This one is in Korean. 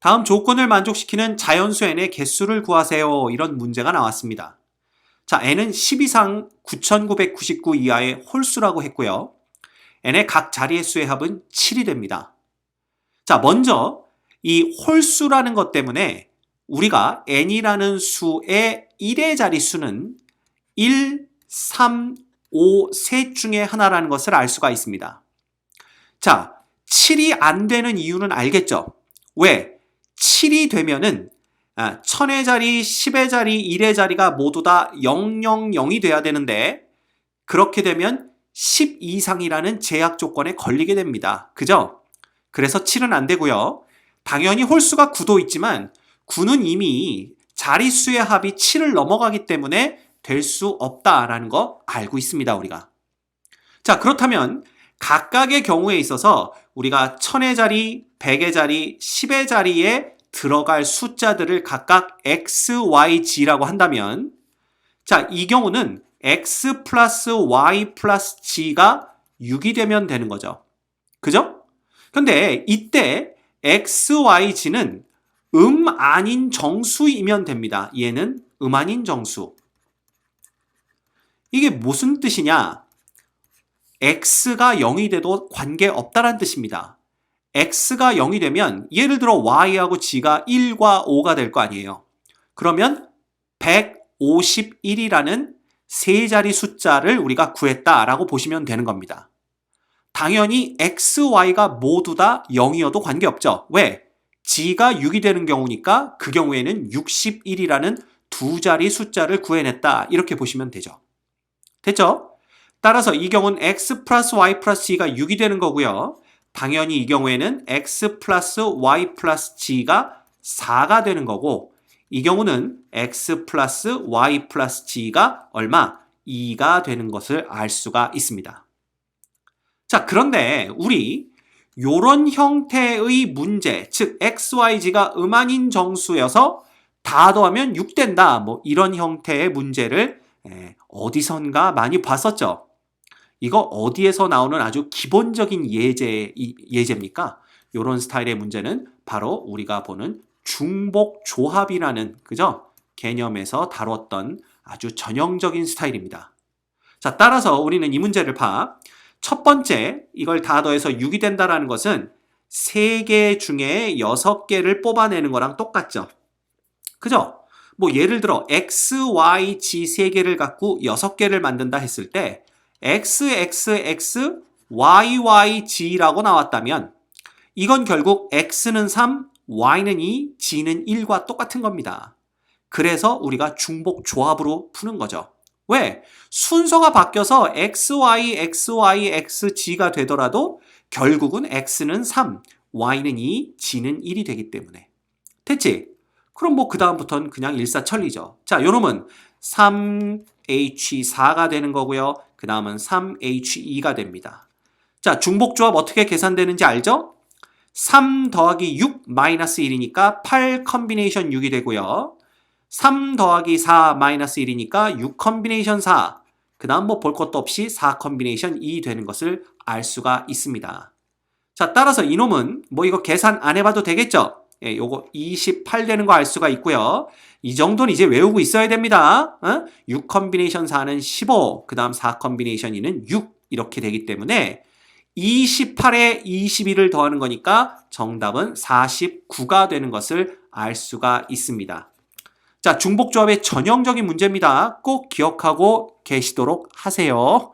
다음 조건을 만족시키는 자연수 n의 개수를 구하세요. 이런 문제가 나왔습니다. 자, n은 10 이상 9999 이하의 홀수라고 했고요. n의 각 자리의 수의 합은 7이 됩니다. 자, 먼저 이 홀수라는 것 때문에 우리가 n이라는 수의 1의 자리 수는 1, 3, 5, 셋 중에 하나라는 것을 알 수가 있습니다. 자, 7이 안 되는 이유는 알겠죠? 왜? 7이 되면은 아, 1000의 자리, 10의 자리, 1의 자리가 모두 다 000이 돼야 되는데 그렇게 되면 10 이상이라는 제약 조건에 걸리게 됩니다. 그죠? 그래서 7은 안 되고요. 당연히 홀수가 9도 있지만 9는 이미 자리수의 합이 7을 넘어가기 때문에 될 수 없다라는 거 알고 있습니다, 우리가. 자, 그렇다면 각각의 경우에 있어서 우리가 1000의 자리, 100의 자리, 10의 자리에 들어갈 숫자들을 각각 x, y, g라고 한다면 자, 이 경우는 x 플러스 y 플러스 g가 6이 되면 되는 거죠. 그죠? 근데 이때 x, y, g는 음 아닌 정수이면 됩니다. 얘는 음 아닌 정수. 이게 무슨 뜻이냐? x가 0이 돼도 관계없다란 뜻입니다. X가 0이 되면 예를 들어 y하고 g가 1과 5가 될 거 아니에요. 그러면 151이라는 세 자리 숫자를 우리가 구했다라고 보시면 되는 겁니다. 당연히 x, y가 모두 다 0이어도 관계없죠. 왜? g가 6이 되는 경우니까 그 경우에는 61이라는 두 자리 숫자를 구해냈다. 이렇게 보시면 되죠. 됐죠? 따라서 이 경우는 x 플러스 y 플러스 g가 6이 되는 거고요. 당연히 이 경우에는 x 플러스 y 플러스 g가 4가 되는 거고 이 경우는 x 플러스 y 플러스 g가 얼마? 2가 되는 것을 알 수가 있습니다. 자, 그런데 우리 요런 형태의 문제, 즉 x, y, g가 음한인 정수여서 다 더하면 6 된다. 뭐 이런 형태의 문제를 어디선가 많이 봤었죠. 이거 어디에서 나오는 아주 기본적인 예제, 예제입니까? 이런 스타일의 문제는 바로 우리가 보는 중복 조합이라는 그죠? 개념에서 다뤘던 아주 전형적인 스타일입니다. 자, 따라서 우리는 이 문제를 봐. 첫 번째, 이걸 다 더해서 6이 된다라는 것은 3개 중에 6개를 뽑아내는 거랑 똑같죠. 그죠? 뭐 예를 들어 x, y, g 3개를 갖고 6개를 만든다 했을 때 xxx yyg라고 나왔다면 이건 결국 x는 3, y는 2, g는 1과 똑같은 겁니다. 그래서 우리가 중복 조합으로 푸는 거죠. 왜? 순서가 바뀌어서 xy, xy, xg가 되더라도 결국은 x는 3, y는 2, g는 1이 되기 때문에. 됐지? 그럼 뭐 그 다음부터는 그냥 일사천리죠. 자, 요놈은 3H4가 되는 거고요. 그 다음은 3H2가 됩니다. 자, 중복조합 어떻게 계산되는지 알죠? 3 더하기 6 마이너스 1이니까 8 컨비네이션 6이 되고요. 3 더하기 4 마이너스 1이니까 6 컨비네이션 4. 그 다음 뭐 볼 것도 없이 4 컨비네이션 2 되는 것을 알 수가 있습니다. 자, 따라서 이놈은 뭐 이거 계산 안 해봐도 되겠죠? 예, 요거 28 되는 거 알 수가 있고요. 이 정도는 이제 외우고 있어야 됩니다. 어? 6 컨비네이션 4는 15, 그 다음 4 컨비네이션 2는 6 이렇게 되기 때문에 28에 21을 더하는 거니까 정답은 49가 되는 것을 알 수가 있습니다. 자, 중복조합의 전형적인 문제입니다. 꼭 기억하고 계시도록 하세요.